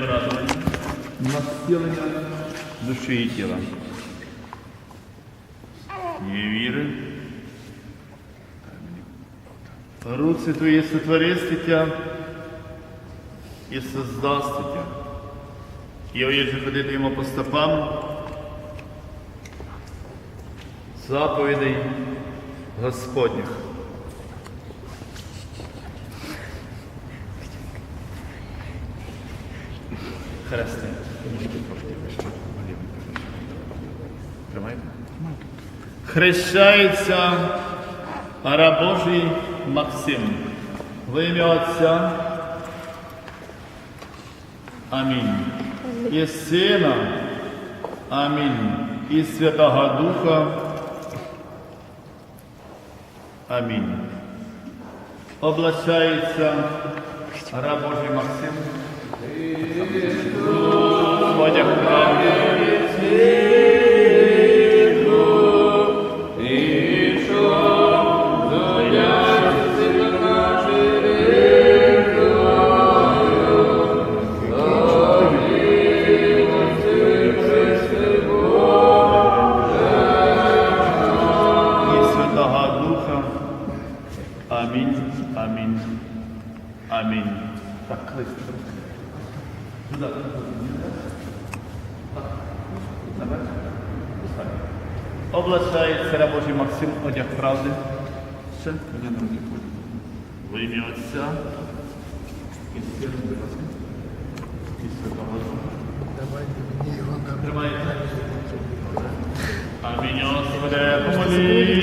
Радування на зцілення душі і тіла. Є віри. Руці Твої сотвори свіття і создасть свіття. І оїжджу ходити йому по стопам заповідей Господніх. Хрести. Тримайте. Хрещається раб Божий Максим. В ім'я Отця. Амінь. І Сина. Амінь. І Святого Духа. Амінь. Облачається раб Божий Максим. Амінь. Амінь. Амінь. Так, клик. Сюди. Наверх. Облачається раб Божий Максим, одяг правди. Ще? Мене на руки. Во ім'я Отця. І Святого Духа. Тримайте. Амінь, Господи, помолі.